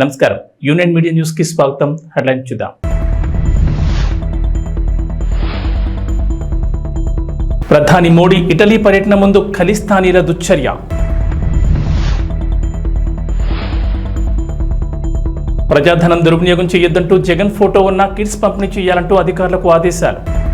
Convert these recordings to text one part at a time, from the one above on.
నమస్కారం. Union media న్యూస్కి స్వాగతం. హెడ్లైన్ చూద్దాం. ప్రధాని మోడీ ఇటలీ పర్యటన ముందు ఖలిస్తానీల దుశ్చర్య. ప్రజాధనం దుర్వినియోగం చేయొద్దంటూ జగన్ ఫోటో ఉన్న కిట్స్ పంపిణీ చేయాలంటూ అధికారులకు ఆదేశాలు.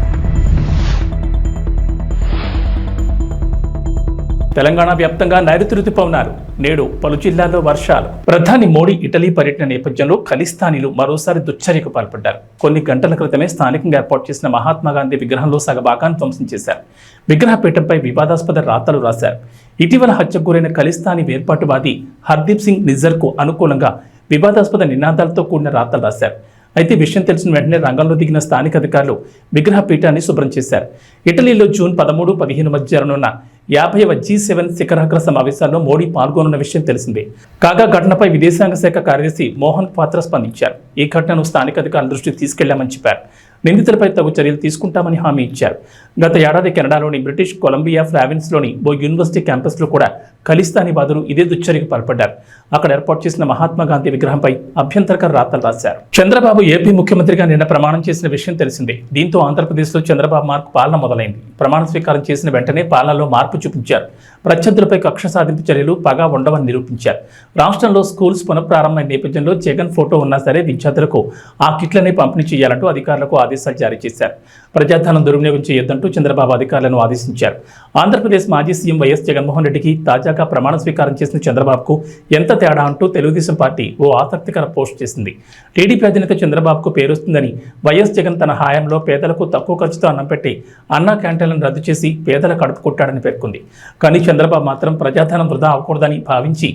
తెలంగాణ వ్యాప్తంగా నైరుతి రుతుపవనాలు నేడు పలు జిల్లాల్లో వర్షాలు. ప్రధాని మోడీ ఇటలీ పర్యటన నేపథ్యంలో ఖలిస్తానీలు మరోసారి దుశ్చర్యకు పాల్పడ్డారు. కొన్ని గంటల క్రితమే స్థానికంగా ఏర్పాటు చేసిన మహాత్మాగాంధీ విగ్రహంలో సగ భాగాన్ని ధ్వంసం చేశారు. విగ్రహ పీఠంపై వివాదాస్పద రాతలు రాశారు. ఇటీవల హత్యకు గురైన ఖలిస్తానీ వేర్పాటువాది హర్దీప్ సింగ్ నిజర్కు అనుకూలంగా వివాదాస్పద నినాదాలతో కూడిన రాతలు రాశారు. అయితే విషయం తెలిసిన వెంటనే రంగంలో దిగిన స్థానిక అధికారులు విగ్రహ పీఠాన్ని శుభ్రం చేశారు. ఇటలీలో జూన్ పదమూడు పదిహేను మధ్య జరగనున్న యాభైవ జీ సెవెన్ శిఖరాగ్ర సమావేశాల్లో మోడీ పాల్గొనున్న విషయం తెలిసిందే. కాగా ఘటనపై విదేశాంగ శాఖ కార్యదర్శి మోహన్ పాత్ర స్పందించారు. ఈ ఘటనను స్థానిక అధికారుల దృష్టికి తీసుకెళ్ళామని చెప్పారు. నిందితులపై తగు చర్యలు తీసుకుంటామని హామీ ఇచ్చారు. గత ఏడాది కెనడాలోని బ్రిటిష్ కొలంబియా ఫ్రావిన్స్లోని ఓ యూనివర్సిటీ క్యాంపస్లో కూడా ఖలిస్తానీ వాదులు ఇదే దుశ్చర్యకు పాల్పడ్డారు. అక్కడ ఏర్పాటు చేసిన మహాత్మా గాంధీ విగ్రహంపై అభ్యంతరకర రాతలు రాశారు. చంద్రబాబు ఏపీ ముఖ్యమంత్రిగా నిన్న ప్రమాణం చేసిన విషయం తెలిసిందే. దీంతో ఆంధ్రప్రదేశ్లో చంద్రబాబు మార్కు పాలన మొదలైంది. ప్రమాణ స్వీకారం చేసిన వెంటనే పాలనలో మార్పు చూపించారు. ప్రత్యర్థులపై కక్ష సాధింపు చర్యలు పగా ఉండవని నిరూపించారు. రాష్ట్రంలో స్కూల్స్ పునఃప్రారంభమైన నేపథ్యంలో జగన్ ఫోటో ఉన్నా సరే విద్యార్థులకు ఆ కిట్లనే పంపిణీ చేయాలంటూ అధికారులకు ఆదేశాలు జారీ చేశారు. ప్రజాధనం దుర్వినియోగం చేయొద్దంటూ చంద్రబాబు అధికారులను ఆదేశించారు. ఆంధ్రప్రదేశ్ మాజీ సీఎం వైఎస్ జగన్మోహన్ రెడ్డికి తాజాగా ప్రమాణ స్వీకారం చేసిన చంద్రబాబుకు ఎంత తేడా అంటూ తెలుగుదేశం పార్టీ ఓ ఆసక్తికర పోస్ట్ చేసింది. టీడీపీ అధినేత చంద్రబాబుకు పేరుస్తుందని వైఎస్ జగన్ తన హాయంలో పేదలకు తక్కువ ఖర్చుతో అన్నం పెట్టి అన్నా క్యాంటీన్లను రద్దు చేసి పేదల కడుపు కొట్టాడని పేర్కొంది. కానీ చంద్రబాబు మాత్రం ప్రజాధనం వృధా అవ్వకూడదని భావించి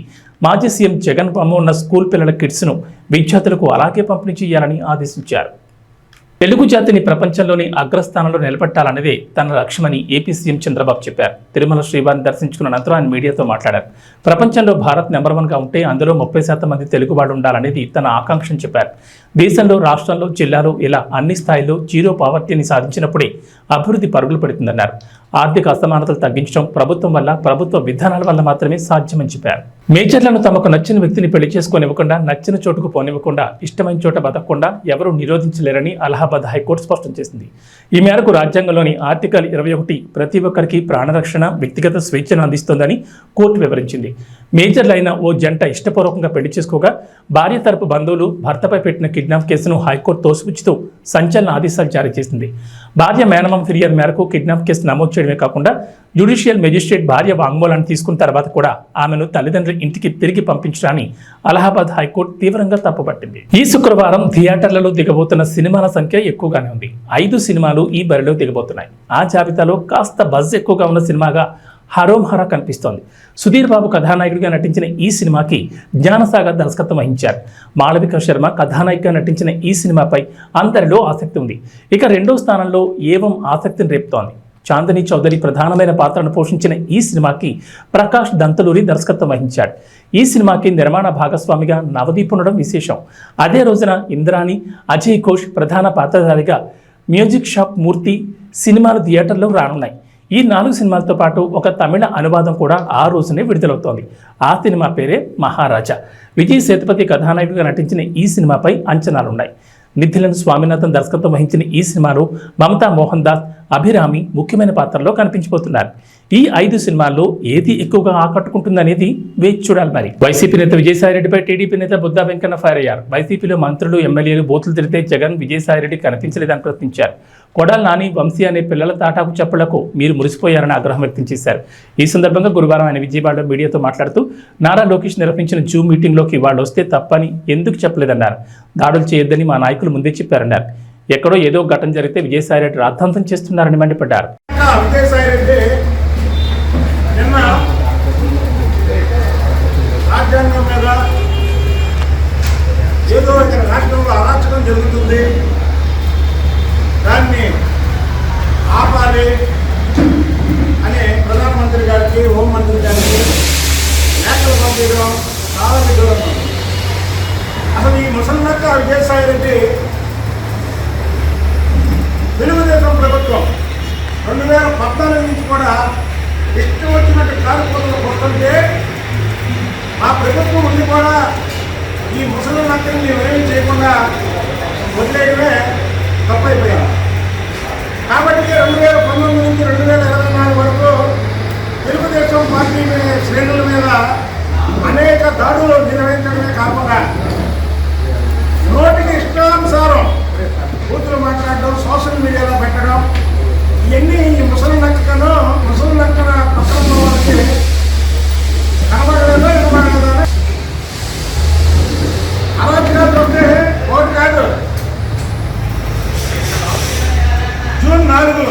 మాజీ సీఎం జగన్ బొమ్మ ఉన్న స్కూల్ పిల్లల కిట్స్ను విద్యార్థులకు అలాగే పంపిణీ చేయాలని ఆదేశించారు. తెలుగు జాతిని ప్రపంచంలోని అగ్రస్థానంలో నిలబెట్టాలన్నదే తన లక్ష్యమని ఏపీ సీఎం చంద్రబాబు చెప్పారు. తిరుమల శ్రీవారిని దర్శించుకున్న అనంతరం ఆయన మీడియాతో మాట్లాడారు. ప్రపంచంలో భారత్ నెంబర్ వన్గా ఉంటే అందులో ముప్పై శాతం మంది తెలుగువాడు ఉండాలనేది తన ఆకాంక్షని చెప్పారు. దేశంలో రాష్ట్రంలో జిల్లాలో ఇలా అన్ని స్థాయిలో జీరో పావర్టీని సాధించినప్పుడే అభివృద్ధి పరుగులు పెడుతుందన్నారు. ఆర్థిక అసమానతలు తగ్గించడం ప్రభుత్వం వల్ల ప్రభుత్వ విధానాల వల్ల మాత్రమే సాధ్యమని చెప్పారు. మేజర్లను తమకు నచ్చిన వ్యక్తిని పెళ్ళి చేసుకోనివ్వకుండా నచ్చిన చోటుకు పోనివ్వకుండా ఇష్టమైన చోట బతకకుండా ఎవరూ నిరోధించలేరని అలహాబాద్ హైకోర్టు స్పష్టం చేసింది. ఈ మేరకు రాజ్యాంగంలోని ఆర్టికల్ ఇరవై ఒకటి ప్రతి ఒక్కరికి ప్రాణరక్షణ వ్యక్తిగత స్వేచ్ఛను అందిస్తోందని కోర్టు వివరించింది. మేజర్లైన ఓ జంట ఇష్టపూర్వకంగా పెళ్ళి చేసుకోగా భార్య తరపు బంధువులు భర్తపై పెట్టిన కిడ్నాప్ కేసును హైకోర్టు తోసిపుచ్చుతూ సంచలన ఆదేశాలు జారీ చేసింది. భార్య మేనమామ ఫిర్యాదు మేరకు కిడ్నాప్ కేసు నమోదు చేయడమే కాకుండా జ్యుడిషియల్ మెజిస్ట్రేట్ భార్య వాంగ్మూలాన్ని తీసుకున్న తర్వాత కూడా ఆమెను తల్లిదండ్రుల ఇంటికి తిరిగి పంపించడాన్ని అలహాబాద్ హైకోర్టు తీవ్రంగా తప్పుపట్టింది. ఈ శుక్రవారం థియేటర్లలో దిగబోతున్న సినిమాల సంఖ్య ఎక్కువగానే ఉంది. ఐదు సినిమాలు ఈ బరిలో దిగబోతున్నాయి. ఆ జాబితాలో కాస్త బజ్ ఎక్కువగా ఉన్న సినిమాగా హరోం కనిపిస్తోంది సుధీర్ బాబు కథానాయకుడిగా నటించిన ఈ సినిమాకి జ్ఞానసాగర్ దర్శకత్వం వహించారు. మాళవిక శర్మ కథానాయికగా నటించిన ఈ సినిమాపై అందరిలో ఆసక్తి ఉంది. ఇక రెండో స్థానంలో ఏవం ఆసక్తిని రేపుతోంది? చాందని చౌదరి ప్రధానమైన పాత్రను పోషించిన ఈ సినిమాకి ప్రకాష్ దంతలూరి దర్శకత్వం వహించాడు. ఈ సినిమాకి నిర్మాణ భాగస్వామిగా నవదీప్ ఉండడం విశేషం. అదే రోజున ఇంద్రాణి అజయ్ ఘోష్ ప్రధాన పాత్రధారిగా మ్యూజిక్ షాప్ మూర్తి సినిమాలు థియేటర్లో రానున్నాయి. ఈ నాలుగు సినిమాలతో పాటు ఒక తమిళ అనువాదం కూడా ఆ రోజునే విడుదలవుతోంది. ఆ సినిమా పేరే మహారాజా. విజయ్ సేతుపతి కథానాయకుడిగా నటించిన ఈ సినిమాపై అంచనాలున్నాయి. నిధిలన్ స్వామినాథన్ దర్శకత్వం వహించిన ఈ సినిమాలో మమతా మోహన్ దాస్ అభిరామి ముఖ్యమైన పాత్రలో కనిపించిపోతున్నారు. ఈ ఐదు సినిమాల్లో ఏది ఎక్కువగా ఆకట్టుకుంటుందనేది వేచి చూడాలి మరి. వైసీపీ నేత విజయసాయిరెడ్డిపై టీడీపీ నేత బుద్ధా వెంకన్న ఫైర్ అయ్యారు. వైసీపీలో మంత్రులు ఎమ్మెల్యేలు బూతులు తిరిగితే జగన్ విజయసాయిరెడ్డి కనిపించలేదని ప్రశ్నించారు. కొడాల నాని వంశీ అనే పిల్లల తాటాకు చెప్పులకు మీరు మురిసిపోయారని ఆగ్రహం వ్యక్తం చేశారు. ఈ సందర్భంగా గురువారం ఆయన విజయవాడలో మీడియాతో మాట్లాడుతూ నారా లోకేష్ నిర్వహించిన జూమ్ మీటింగ్లోకి వాళ్ళు వస్తే తప్పని ఎందుకు చెప్పలేదన్నారు. దాడులు చేయొద్దని మా నాయకులు ముందే చెప్పారన్నారు. ఎక్కడో ఏదో ఘటన జరిగితే విజయసాయిరెడ్డి రాద్ధాంతం చేస్తున్నారని మండిపడ్డారు. రాజ్యాంగం మీద ఏదో ఇక్కడ రాష్ట్రంలో అరాచకం జరుగుతుంది. దాన్ని ఆపాలి అని ప్రధానమంత్రి గారికి హోంమంత్రి గారికి లేఖలు పంపించడం చాలా విధంగా అసలు ఈ ముసలినక్క విజయసాయి రెడ్డి తెలుగుదేశం ప్రభుత్వం రెండు వేల పద్నాలుగు నుంచి కూడా ఇష్టం వచ్చినట్టు కార్యక్రమాలు వస్తుంటే ఆ ప్రభుత్వం ఉండి కూడా. ఈ ముసలి నక్కని మేమేమి చేయకుండా వదిలేయడమే తప్పైపోయింది. కాబట్టి రెండు వేల పంతొమ్మిది నుంచి రెండు వేల ఇరవై నాలుగు వరకు తెలుగుదేశం పార్టీ శ్రేణుల మీద అనేక దాడులు నిర్వహించడమే కాకుండా నోటికి ఇష్టానుసారం కూతురు మాట్లాడడం సోషల్ మీడియాలో పెట్టడం ఇవన్నీ ఈ ముసలి నక్కను పక్కన వాళ్ళకి కనబడలేదో కనబడలేదో అరాచకాలు చూస్తే ఓటు కాదు జూన్ నాలుగు.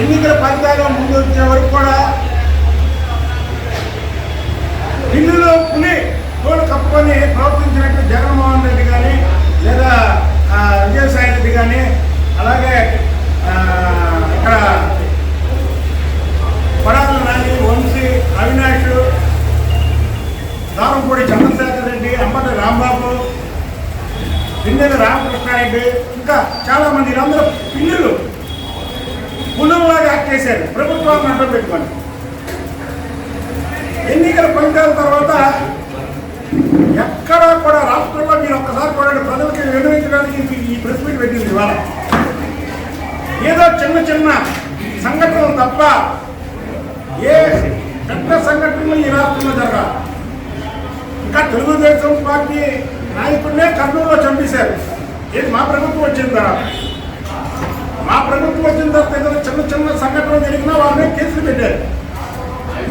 ఎన్నికల ఫలితాలు ముందు వచ్చే వరకు కూడా ఇల్లులో పులి తోడు కప్పుకొని ప్రవర్తించినట్టు జగన్మోహన్ రెడ్డి కానీ లేదా విజయసాయి రెడ్డి కానీ అలాగే ఇక్కడ పడాల నాని వంశీ అవినాష్ దారంపూడి చంద్రశేఖర్ రెడ్డి అంబటి రాంబాబు పిన్నెల రామకృష్ణారెడ్డి ఇంకా చాలా మంది వీళ్ళందరూ పిల్లలు పులులాగా యాక్ట్ చేశారు ప్రభుత్వాన్ని పెట్టుకోండి. ఎన్నికల ఫలితాల తర్వాత ఎక్కడా కూడా రాష్ట్రంలో మీరు ఒక్కసారి కూడా ప్రజలకి వినియోగించడానికి ఈ- ఈ ప్రెస్ మీట్ పెట్టింది ఇవాళ. ఏదో చిన్న చిన్న సంఘటనలు తప్ప ఏ పెద్ద సంఘటనలు ఈ రాష్ట్రంలో జరగాలి. ఇంకా తెలుగుదేశం పార్టీ నాయకుడినే కర్నూలులో చంపేశారు. ఇది మా ప్రభుత్వం వచ్చిన తర్వాత. మా ప్రభుత్వం వచ్చిన తర్వాత చిన్న చిన్న సంఘటనలు జరిగినా వాళ్ళని కేసులు పెట్టారు.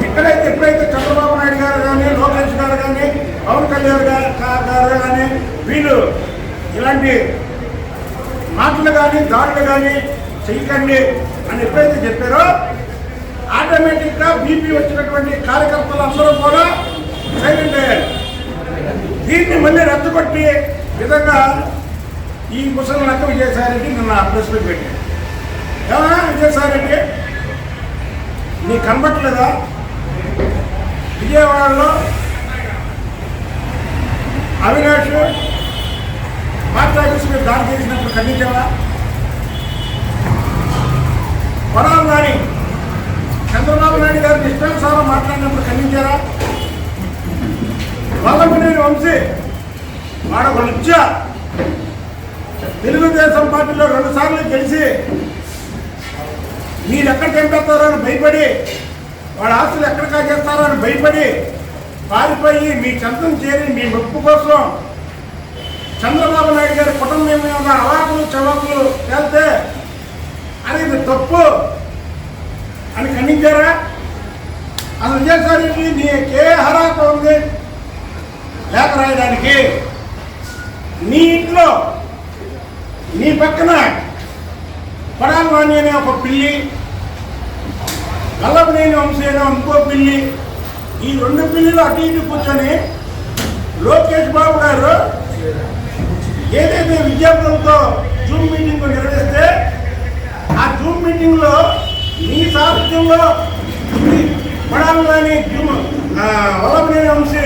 ఎక్కడైతే ఎప్పుడైతే చంద్రబాబు నాయుడు గారు కానీ లోకేష్ గారు కానీ పవన్ కళ్యాణ్ గారు గారు కానీ వీళ్ళు ఇలాంటి మాటలు కానీ దాడులు కానీ చేయకండి అని ఎప్పుడైతే చెప్పారో ఆటోమేటిక్గా బీపీ వచ్చినటువంటి కార్యకర్తలు అందరూ కూడా సైలెంట్ అయ్యారు. దీన్ని మళ్ళీ రెచ్చగొట్టి విధంగా ఈ ముసలి నక్క విజయసాయిరెడ్డి నిన్న ప్రెస్ మీట్ పెట్టారు. ఏమన్నా విజయసాయిరెడ్డి నీ కనబట్టలేదా విజయవాడలో అవినాష్ మాట్లాడేసి మీరు దాడి చేసినప్పుడు ఖండించావా వరాలు నాని చంద్రబాబు నాయుడు గారిని ఇష్టానుసారం మాట్లాడినప్పుడు ఖండించారా? వల్లభనేని వంశీ వాడొక లుచ్చ తెలుగుదేశం పార్టీలో రెండుసార్లు గెలిచి మీరు ఎక్కడ చంపేస్తారో అని భయపడి. వాళ్ళ ఆస్తులు ఎక్కడ కాజేస్తారో అని భయపడి పారిపోయి మీ చంతం చేరి మీ ముప్పు కోసం చంద్రబాబు నాయుడు గారి కుటుంబం మీద అవాకులు చవాకులు వెళ్తే అనేది తప్పు అని ఖండించారా? అసలు విజయసాయి నీకే అర్హత ఉంది? లేఖ రాయడానికి. నీ ఇంట్లో నీ పక్కన పడాల్వాణి అనే ఒక పిల్లి గల్లబనేని వంశీ అనే ఇంకో పిల్లి ఈ రెండు పిల్లిలు అటు ఇటు కూర్చొని లోకేష్ బాబు గారు ఏదైతే విద్యార్థులతో జూమ్ మీటింగ్ నిర్వహిస్తే ఆ జూమ్ మీటింగ్లో మీ సారథ్యంలో పడాలని జూమ్ వల్లభనేని వంశీ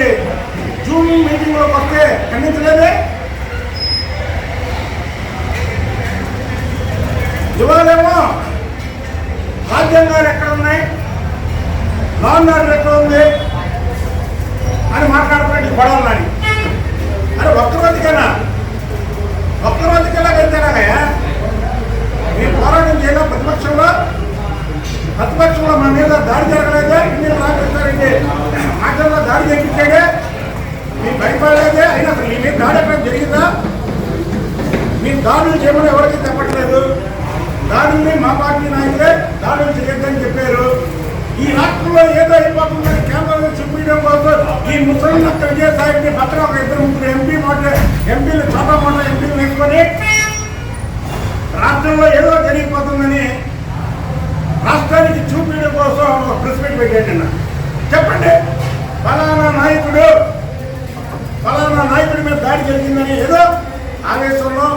జూమ్ మీటింగ్లోకి వస్తే ఖండించలేదే? ఇవాళేమో రాజ్యాంగాలు ఎక్కడ ఉన్నాయి? లా ఆర్డర్ ఎక్కడ ఉంది? అని మాట్లాడుతున్నాడు గొడవలని అరే ఒక్క రోజుకేనా ఒక్క రోజుకెలా వెళ్తారాగయ్యా పోరాటం చేయడం ప్రతిపక్షంలో? ప్రతిపక్షంలో మన మీద దాడి జరగలేదే మీరు రాకేస్తారండి మాటల్లో దాడి చేయించాడే మీ భయపడలేదే అయినా అసలు మీ మీద దాడి ఎక్కడ జరిగిందా? మీ దాడులు చేయమని ఎవరికి చెప్పట్లేదు. దాడుల్ని మా పార్టీ నాయకులే దాడులు చేయొద్దని చెప్పారు. ఈ రాష్ట్రంలో ఏదో అయిపోతుందని కేంద్రంలో చూపించడం కోసం ఈ ముసలి నక్క విజయసాయిని పక్కన ఒక ఇద్దరు ముగ్గురు ఎంపీ మాట ఎంపీలు చోటా మాట ఎంపీలు వేసుకొని రాష్ట్రంలో ఏదో జరిగిపోతుందని రాష్ట్రానికి చూపించడం కోసం ఒక ప్రెస్ మీట్ పెట్టాడు చెప్పండి ఫలానా నాయకుడు ఫలానా నాయకుడి మీద దాడి జరిగిందని ఏదో ఆవేశంలో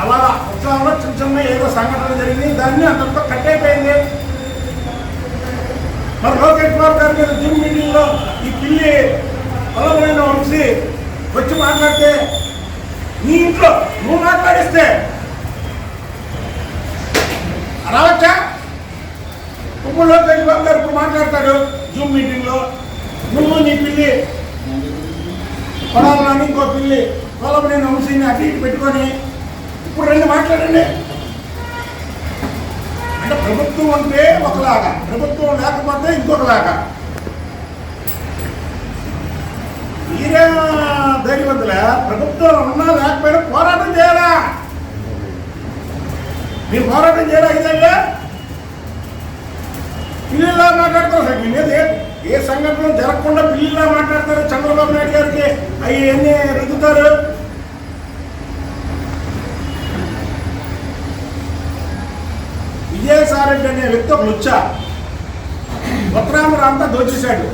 అలా ఉత్సవంలో చిన్న చిన్న ఏదో సంఘటన జరిగింది దాన్ని అంతటితో కట్టయిపోయింది మరి లోకేష్ కుమార్ గారి మీద జిమ్ మీటింగ్లో ఈ పిల్లి పొలమైన వంశీ వచ్చి మాట్లాడితే నీ ఇంట్లో నువ్వు మాట్లాడిస్తే రావచ్చా? ఇప్పుడు లోకేష్ బాబు గారు ఇప్పుడు మాట్లాడతాడు జూమ్ మీటింగ్లో. నువ్వు నీ పిల్లి పొలాలని ఇంకో పిల్లి పొలమనేని వంశీని అటు ఇటు పెట్టుకొని ఇప్పుడు రెండు మాట్లాడండి. అంటే ప్రభుత్వం ఉంటే ఒకలాగా ప్రభుత్వం లేకపోతే ఇంకొకలాగా. మీరే ధైర్యవంతుల? ప్రభుత్వం ఉన్నా లేకపోయినా పోరాటం చేయాలా? మీరు పోరాటం చేయాలా ఇదే పిల్లిలా మాట్లాడతారు సార్ మీద ఏ- ఏ సంఘటన జరగకుండా పిల్లిలా మాట్లాడతారు చంద్రబాబు నాయుడు గారికి? అవి ఎన్ని రుద్దుతారు. విజయసాయి అనే వ్యక్తి ఒక లుచ్చ ఉత్తరాంధ్ర అంతా దోచేశాడు.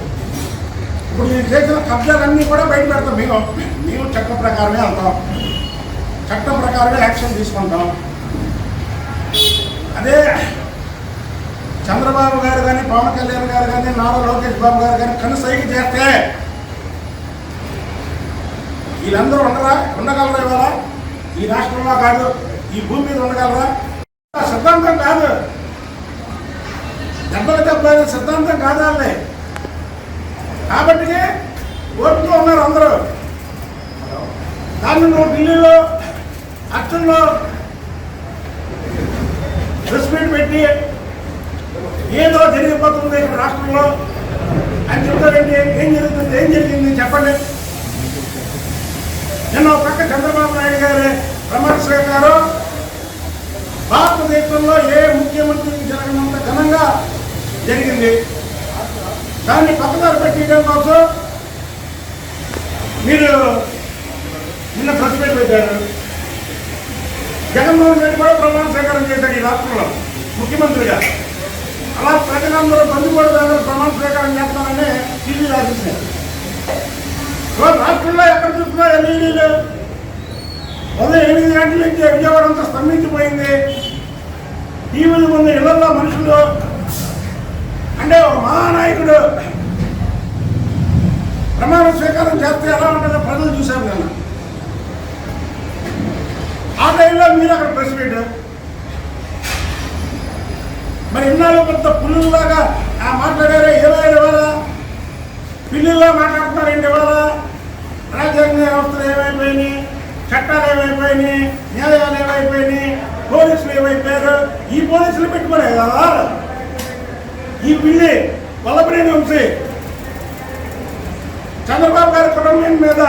ఇప్పుడు నేను చేసిన కబ్జాలన్నీ కూడా బయట పెడతాం మేము. మేము చట్టం ప్రకారమే అంటాం చట్టం ప్రకారమే యాక్షన్ తీసుకుంటాం. అదే చంద్రబాబు గారు కానీ పవన్ కళ్యాణ్ గారు కానీ నారా లోకేష్ బాబు గారు కానీ కను సైకి చేస్తే వీళ్ళందరూ ఉండరా? ఉండగలరా ఇవాళ? ఈ రాష్ట్రంలో కాదు ఈ భూమి మీద ఉండగలరా? సిద్ధాంతం కాదు. దెబ్బలు దెబ్బ సిద్ధాంతం కాదాలే. కాబట్టి ఓట్లు ఉన్నారు అందరూ. దాన్ని నువ్వు ఢిల్లీలో అర్చనలో ప్రెస్ మీట్ పెట్టి ఏదో జరిగిపోతుంది ఇక్కడ రాష్ట్రంలో అని చెప్తారండి ఏం జరుగుతుంది ఏం జరిగింది చెప్పండి. నిన్న ఒక పక్క చంద్రబాబు నాయుడు గారి ప్రమాణ స్వీకారం భారతదేశంలో ఏ ముఖ్యమంత్రికి జరగనంత ఘనంగా జరిగింది. దాన్ని పక్కదారి పెట్టడం కోసం మీరు నిన్న ప్రెస్ మీట్ పెట్టారు. జగన్మోహన్ రెడ్డి కూడా ప్రమాణ స్వీకారం చేశాడు ఈ రాష్ట్రంలో ముఖ్యమంత్రిగా. అలా ప్రజలందరూ బంధుకోడు దగ్గర ప్రమాణ స్వీకారం చేస్తానని టీవీ రాసేసారు రాష్ట్రంలో ఎక్కడ చూసినా ఎల్ఈడీలు ఉదయం ఎనిమిది గంటల నుంచి విజయవాడ అంతా స్తంభించిపోయింది. టీవీల ముందు ఇళ్ళలో మనుషులు అంటే ఒక మహానాయకుడు. ప్రమాణ స్వీకారం చేస్తే ఎలా ఉంటుందో ప్రజలు చూశాను నేను ఆ టైంలో మీరు అక్కడ ప్రెస్ పెట్టారు మరి ఇన్నాళ్ళు కొంత పుల్లులాగా ఆ మాట్లాడారే ఏమైనా ఇవ్వాలా? పిల్లుల్లో మాట్లాడుతున్నారు ఏంటి ఇవ్వాలా? రాజ్యాంగ వ్యవస్థలు ఏమైపోయినాయి? చట్టాలు ఏమైపోయినాయి? న్యాయాలు ఏమైపోయినాయి? పోలీసులు ఏమైపోయారు? ఈ పోలీసులు పెట్టుకోలేదు కదా. ఈ పిల్లి వల్లభనేని వంశీ. చంద్రబాబు గారి కుటుంబం మీద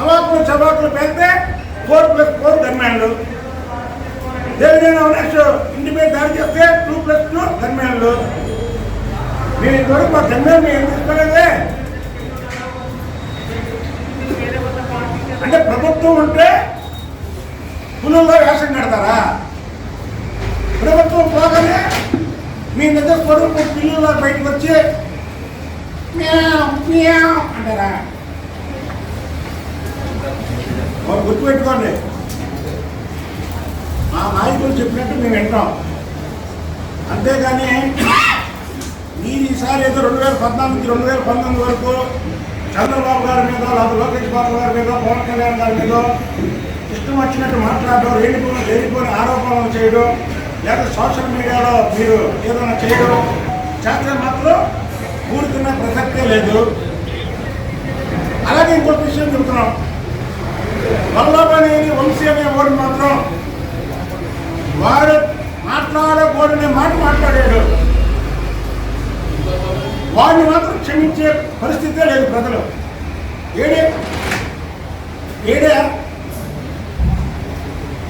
అవాకులు చవాకులు పెడితే ఫోర్ ప్లస్ ఫోర్ గన్మ్యాన్లు దేవినేని అవినాష్ ఇంటి మీద దాడి చేస్తే టూ ప్లస్ టూ గన్మ్యాన్లు నేను ఇంతవరకు మా గన్మ్యాన్ ఏం తీసుకోలేదే అంటే ప్రభుత్వం ఉంటే పులుల్లో వేషం కడతారా? ప్రభుత్వం పోగానే మీ నిజ స్వరూపు పిల్లల బయటకు వచ్చి అంటారా? గుర్తుపెట్టుకోండి. మా నాయకులు చెప్పినట్టు మేము వింటాం. అంతేగాని మీరు ఈసారి ఏదో రెండు వేల పద్నాలుగు రెండు వేల పంతొమ్మిది వరకు చంద్రబాబు గారి మీద లేదా లోకేష్ బాబు గారి మీద పవన్ కళ్యాణ్ గారి మీద ఇష్టం వచ్చినట్టు మాట్లాడడం లేనిపోయిన లేనిపోయిన ఆరోపణలు చేయడం లేదా సోషల్ మీడియాలో మీరు ఏదైనా చేయడం చేస్తే మాత్రం కూడుతున్న ప్రసక్తే లేదు. అలాగే ఇంకొక విషయం చెబుతున్నాం వల్లభనేని వంశీ అనే వాడు మాత్రం వాడు మాట్లాడకూడని మాట మాట్లాడాడు. వాడిని మాత్రం క్షమించే పరిస్థితే లేదు ప్రజలు. ఏడే ఏడే?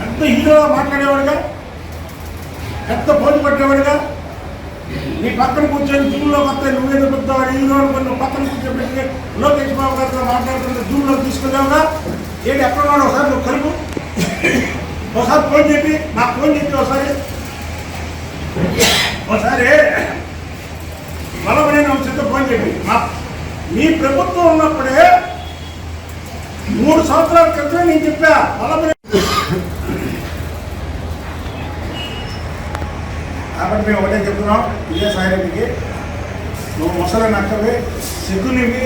అంత హీరో మాట్లాడేవాడుగా? పెద్ద పోటీ పట్టేవాడుగా. నీ పక్కన కూర్చొని జూమ్లో వస్తే నువ్వేదో పెద్దవాడు హీరో అనుకుని నువ్వు పక్కన కూర్చోబెట్టి లోకేష్ బాబు గారితో మాట్లాడుతున్న జూమ్లో తీసుకెళ్ళావుగా? ఏంటి ఎక్కడ ఉన్నాడు ఒకసారి నువ్వు కలుపు ఒకసారి ఫోన్ చెప్పి నా ఫోన్ చెప్పి ఒకసారి. ఒకసారి బలమైన అంశంతో ఫోన్ చెప్పి మా మీ ప్రభుత్వం ఉన్నప్పుడే మూడు సంవత్సరాల క్రితమే నేను చెప్పా బలమైన కాబట్టి మేము ఒకటే చెప్తున్నాం. విజయసాయిరెడ్డికి నువ్వు ముసలి నక్కవి సిగ్గునివి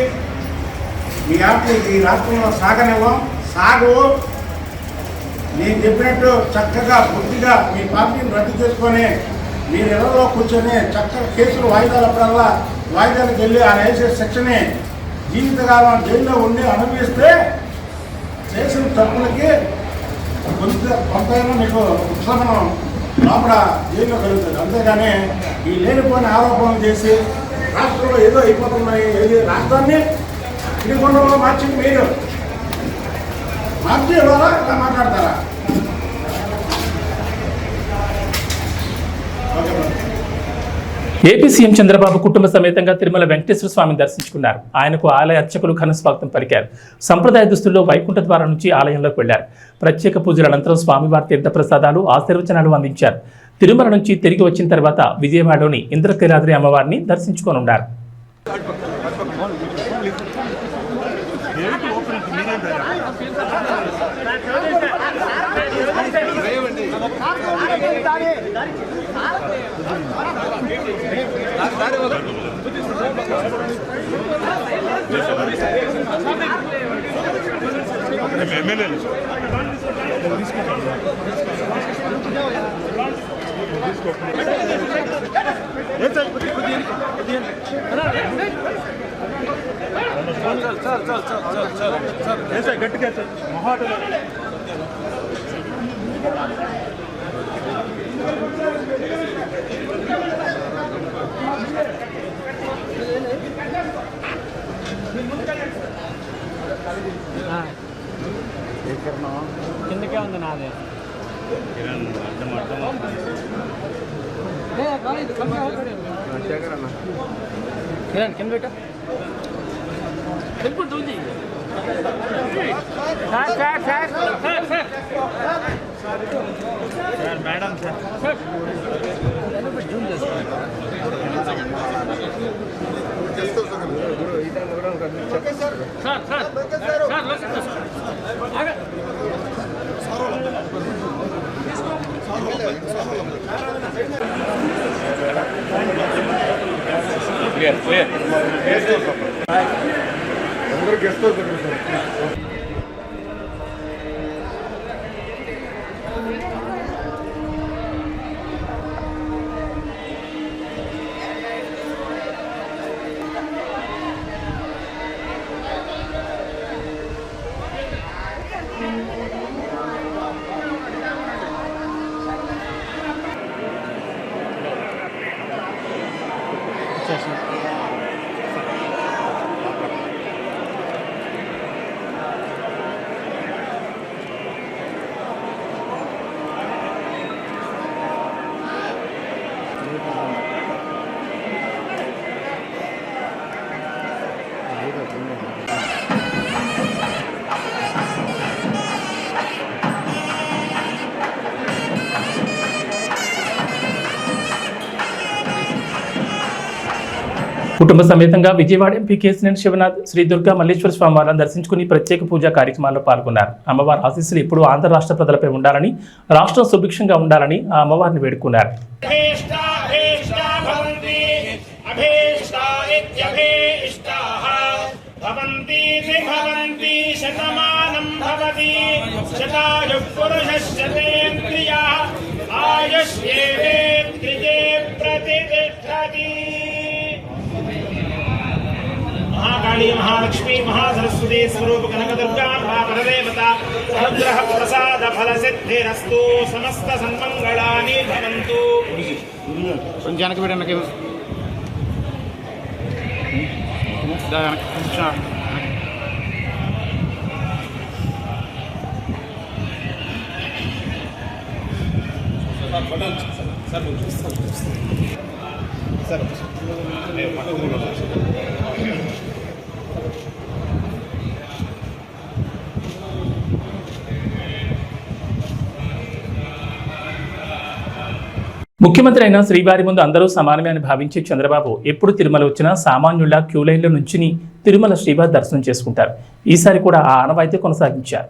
మీ ఆటలు ఈ రాష్ట్రంలో సాగనివ్వం. సాగు. నేను చెప్పినట్టు చక్కగా బుద్ధిగా మీ పార్టీని రద్దు చేసుకొని మీరు ఇళ్ళలో కూర్చొని చక్కగా కేసులు వాయిదాలప్పుడల్లా వాయిదాలకు వెళ్ళి ఆ వేసే శిక్షని జీవితకాలం జైల్లో ఉండి అనుభవిస్తే చేసిన తప్పులకి కొంత కొంతైనా మీకు ఉపశమనం లోపల జైల్లో కలుగుతుంది. అంతేగాని ఈ లేనిపోయిన ఆరోపణలు చేసి రాష్ట్రంలో ఏదో అయిపోతున్నాయి ఏది? రాష్ట్రాన్ని ఇడికొండలో మార్చింది మీరు. మార్చి ఇవ్వాలా ఇలా మాట్లాడతారా okay madam. AP CM Chandrababu కుటుంబ సమేతంగా తిరుమల వెంకటేశ్వర స్వామిని దర్శించుకున్నారు. ఆయనకు ఆలయ అర్చకులు ఘన స్వాగతం పలికారు. సంప్రదాయ దుస్తుల్లో వైకుంఠ ద్వారం నుంచి ఆలయంలోకి వెళ్ళారు ప్రత్యేక పూజల అనంతరం స్వామివారి తీర్థ ప్రసాదాలు ఆశీర్వచనాలు అందించారు. తిరుమల నుంచి తిరిగి వచ్చిన తర్వాత విజయవాడలోని ఇంద్రకీలాద్రి అమ్మవారిని దర్శించుకోనున్నారు. एम एल ऐसा गट के मोहाट Thank you. కిందకే ఉంది నాది. కిరణ్ కింద పెట్టా. వెళ్ళిపోతుంది ఉంది sir sir sir. Sir sir. Sir madam sir. Zoom చేసుకోండి సార్. Sir sir. gostoso కుటుంబ సమేతంగా విజయవాడ ఎంపీ కేసినేని శివనాథ్ శ్రీ దుర్గా మల్లేశ్వర స్వామి వారిని దర్శించుకుని ప్రత్యేక పూజా కార్యక్రమాల్లో పాల్గొన్నారు. అమ్మవారి ఆశీస్సులు ఇప్పుడు ఆంధ్ర రాష్ట్ర ప్రజలపై ఉండాలని రాష్ట్రం సుభిక్షంగా ఉండాలని ఆ అమ్మవారిని వేడుకున్నారు. ప్రతి మహాకాళీ మహాలక్ష్మి మహాసరస్వతి స్వరూప కనకదుర్గా మహాపరదేవత అనుగ్రహ ప్రసాద ఫల సిద్ధిరస్తు సమస్త సన్మంగళాని భవంతు వెనక పెట్టండి సార్ సార్ సార్ ముఖ్యమంత్రి అయిన శ్రీవారి ముందు అందరూ సమానమే అని భావించే చంద్రబాబు ఎప్పుడు తిరుమల వచ్చినా సామాన్యుల క్యూ లైన్లో నుంచి తిరుమల శ్రీవారి దర్శనం చేసుకుంటారు. ఈసారి కూడా ఆ ఆనవాయితీ కొనసాగించారు.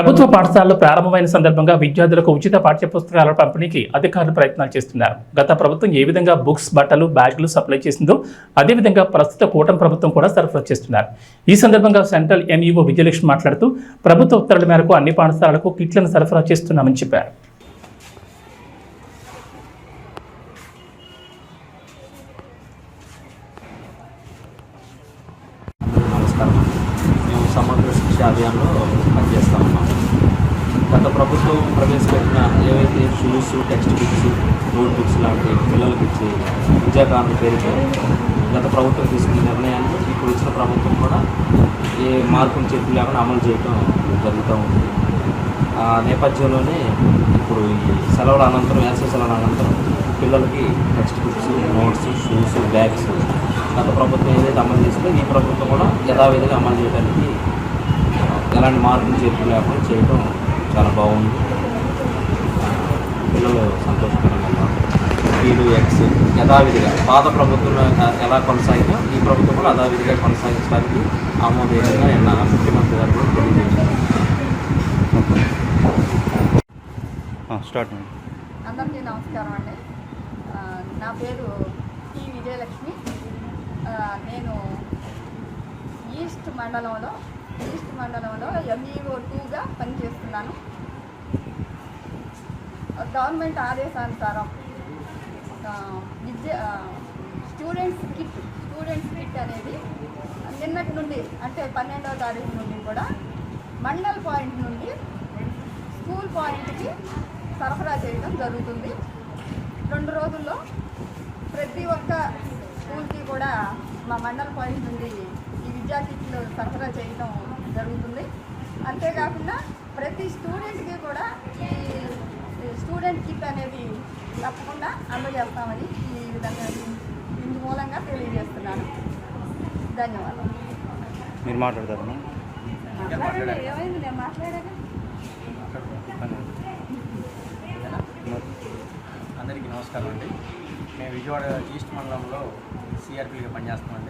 ప్రభుత్వ పాఠశాలలు ప్రారంభమైన సందర్భంగా విద్యార్థులకు ఉచిత పాఠ్యపుస్తకాల పంపిణీకి అధికారులు ప్రయత్నాలు చేస్తున్నారు. గత ప్రభుత్వం ఏ విధంగా బుక్స్ బట్టలు బ్యాగులు సప్లై చేసిందో అదేవిధంగా ప్రస్తుత కూటమి ప్రభుత్వం కూడా సరఫరా చేస్తున్నారు. ఈ సందర్భంగా సెంట్రల్ ఎంఈఓ విజయలక్ష్మి మాట్లాడుతూ ప్రభుత్వ ఉత్తర్వుల మేరకు అన్ని పాఠశాలలకు కిట్లను సరఫరా చేస్తున్నామని చెప్పారు. నమస్కారం. సమగ్ర పనిచేస్తా ఉన్నాం గత ప్రభుత్వం ప్రవేశపెట్టిన ఏవైతే shoes text books note books లాంటి పిల్లలకి ఇచ్చే విద్యాకారుల పేరుతో గత ప్రభుత్వం తీసుకున్న నిర్ణయాన్ని ఇప్పుడు వచ్చిన ప్రభుత్వం కూడా ఏ మార్పులు చెప్పి లేకుండా అమలు చేయడం జరుగుతూ ఉంది. ఆ నేపథ్యంలోనే ఇప్పుడు ఈ సెలవుల అనంతరం వేసవి సెలవుల అనంతరం పిల్లలకి text books notes shoes bags గత ప్రభుత్వం ఏదైతే అమలు చేసిందో ఈ ప్రభుత్వం కూడా యథావిధిగా అమలు చేయడానికి ఎలాంటి మార్పులు చేర్పులు లేకుండా చేయడం చాలా బాగుంది. పిల్లలు సంతోషకరంగా ఉన్నారు. వీళ్ళు ఎక్స్ యథావిధిగా పాత ప్రభుత్వం ఎలా కొనసాగినా ఈ ప్రభుత్వం కూడా యథావిధిగా కొనసాగించడానికి ఆమోదయోగ్యంగా నిన్న ముఖ్యమంత్రి గారు కూడా తెలియజేశారు. స్టార్ట్ అందరికీ నమస్కారం అండి. నా పేరు టి విజయలక్ష్మి. నేను ఈస్ట్ మండలంలో ఈస్ట్ మండలంలో ఎంఈఓ టూగా పనిచేస్తున్నాను. గవర్నమెంట్ ఆదేశానుసారం విద్య స్టూడెంట్స్ కిట్ స్టూడెంట్స్ కిట్ అనేది నిన్నటి నుండి అంటే పన్నెండవ తారీఖు నుండి కూడా మండల్ పాయింట్ నుండి స్కూల్ పాయింట్కి సరఫరా చేయడం జరుగుతుంది. రెండు రోజుల్లో ప్రతి ఒక్క స్కూల్కి కూడా మా మండల్ పాయింట్ నుండి ఈ విద్యా కిట్లు సరఫరా చేయడం జరుగుతుంది. అంతేకాకుండా ప్రతి స్టూడెంట్కి కూడా ఈ స్టూడెంట్ కిట్ అనేది తప్పకుండా అందజేస్తామని ఈ విధంగా ఇందు మూలంగా తెలియజేస్తున్నాను. ధన్యవాదాలు. మీరు మాట్లాడతారు ఏమైంది? నేను అందరికీ నమస్కారం అండి. మేము విజయవాడ ఈస్ట్ మండలంలో సిఆర్పీగా పనిచేస్తామండి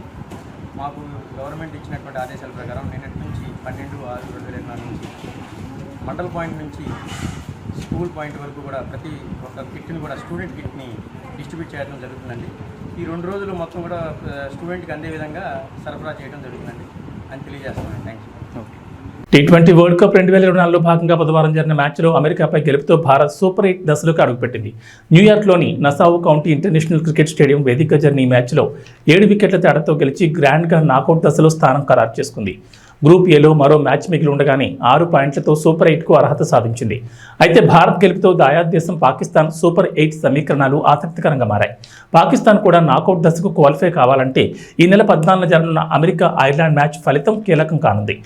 మాకు గవర్నమెంట్ ఇచ్చినటువంటి ఆదేశాల ప్రకారం నిన్నటి నుంచి పన్నెండు ఆరు రెండు వేల ఇరవై నాలుగు నుంచి మండల్ పాయింట్ నుంచి స్కూల్ పాయింట్ వరకు కూడా ప్రతి ఒక్క కిట్ని కూడా స్టూడెంట్ కిట్ని డిస్ట్రిబ్యూట్ చేయడం జరుగుతుందండి. ఈ రెండు రోజులు మొత్తం కూడా స్టూడెంట్కి అందే విధంగా సరఫరా చేయడం జరుగుతుందండి. అని తెలియజేస్తున్నాను. Thank you T twenty World Cup రెండు వేల ఇరవై నాలుగులో భాగంగా బుధవారం జరిగిన మ్యాచ్లో అమెరికాపై గెలుపుతో భారత్ సూపర్ ఎయిట్ దశలోకి అడుగుపెట్టింది. న్యూయార్క్లోని Nassau county international cricket stadium వేదికగా జరిగిన ఈ మ్యాచ్లో ఏడు వికెట్ల తేడాతో గెలిచి గ్రాండ్గా నాకౌట్ దశలో స్థానం ఖరారు చేసుకుంది. గ్రూప్ ఏలో మరో మ్యాచ్ మిగిలి ఉండగానే ఆరు పాయింట్లతో సూపర్ ఎయిట్కు అర్హత సాధించింది. అయితే భారత్ గెలుపుతో దాయాద్ దేశం పాకిస్తాన్ సూపర్ ఎయిట్ సమీకరణాలు ఆసక్తికరంగా మారాయి. పాకిస్తాన్ కూడా నాకౌట్ దశకు క్వాలిఫై కావాలంటే ఈ నెల పద్నాలుగున జరగనున్న అమెరికా ఐర్లాండ్ మ్యాచ్ ఫలితం కీలకం కానుంది.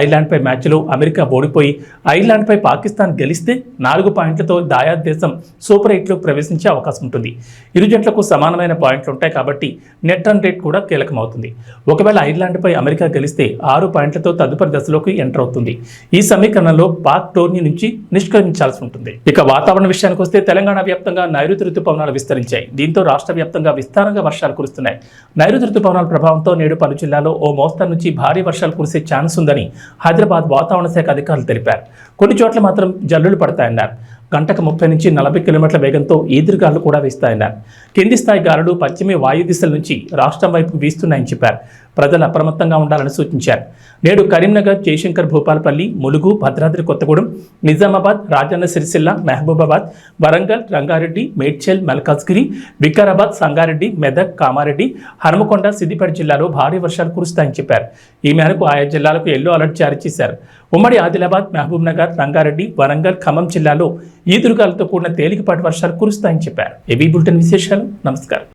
ఐర్లాండ్పై మ్యాచ్లో అమెరికా ఓడిపోయి ఐర్లాండ్పై పాకిస్తాన్ గెలిస్తే నాలుగు పాయింట్లతో దాయాద్ దేశం సూపర్ ఎయిట్లోకి ప్రవేశించే అవకాశం ఉంటుంది. ఇరు జట్లకు సమానమైన పాయింట్లు ఉంటాయి కాబట్టి నెట్ రన్ రేట్ కూడా కీలకమవుతుంది. ఒకవేళ ఐర్లాండ్పై అమెరికా గెలిస్తే ఆరు పాయింట్లతో తదుపరి దశలోకి ఎంటర్ అవుతుంది. ఈ సమీకరణలో పాక్ టోర్నీ నుంచి నిష్క్రమించాల్సి ఉంటుంది. ఇక వాతావరణ విషయానికి వస్తే తెలంగాణ వ్యాప్తంగా నైరుతి రుతుపవనాలు విస్తరించాయి. దీంతో రాష్ట్ర వ్యాప్తంగా విస్తారంగా వర్షాలు కురుస్తున్నాయి. నైరుతి రుతుపవనాల ప్రభావంతో నేడు పలు జిల్లాల్లో ఓ మోస్తరు నుంచి భారీ వర్షాలు కురిసే ఛాన్స్ ఉందని హైదరాబాద్ వాతావరణ శాఖ అధికారులు తెలిపారు. కొన్ని చోట్ల మాత్రం జల్లులు పడతాయన్నారు. గంటకు ముప్పై నుంచి నలభై కిలోమీటర్ల వేగంతో ఈదురుగాలు కూడా వీస్తాయన్నారు. కింది స్థాయి గాలులు పశ్చిమ వాయు దిశల నుంచి రాష్ట్రం వైపు వీస్తున్నాయని చెప్పారు. ప్రజలు అప్రమత్తంగా ఉండాలని సూచించారు. నేడు కరీంనగర్ జయశంకర్ భూపాలపల్లి ములుగు భద్రాద్రి కొత్తగూడెం నిజామాబాద్ రాజన్న సిరిసిల్ల మహబూబాబాద్ వరంగల్ రంగారెడ్డి మేడ్చల్ మల్కాజ్గిరి వికారాబాద్ సంగారెడ్డి మెదక్ కామారెడ్డి హనుమకొండ సిద్దిపేట జిల్లాలో భారీ వర్షాలు కురుస్తాయని చెప్పారు. ఈ మేరకు ఆయా జిల్లాలకు ఎల్లో అలర్ట్ జారీ చేశారు. ఉమ్మడి ఆదిలాబాద్ మహబూబ్ నగర్ రంగారెడ్డి వరంగల్ ఖమ్మం జిల్లాలో ఈదురుగాలతో కూడిన తేలికపాటి వర్షాలు కురుస్తాయని చెప్పారు. ఏబీ బులెటిన్ విశేషాలు. నమస్కారం.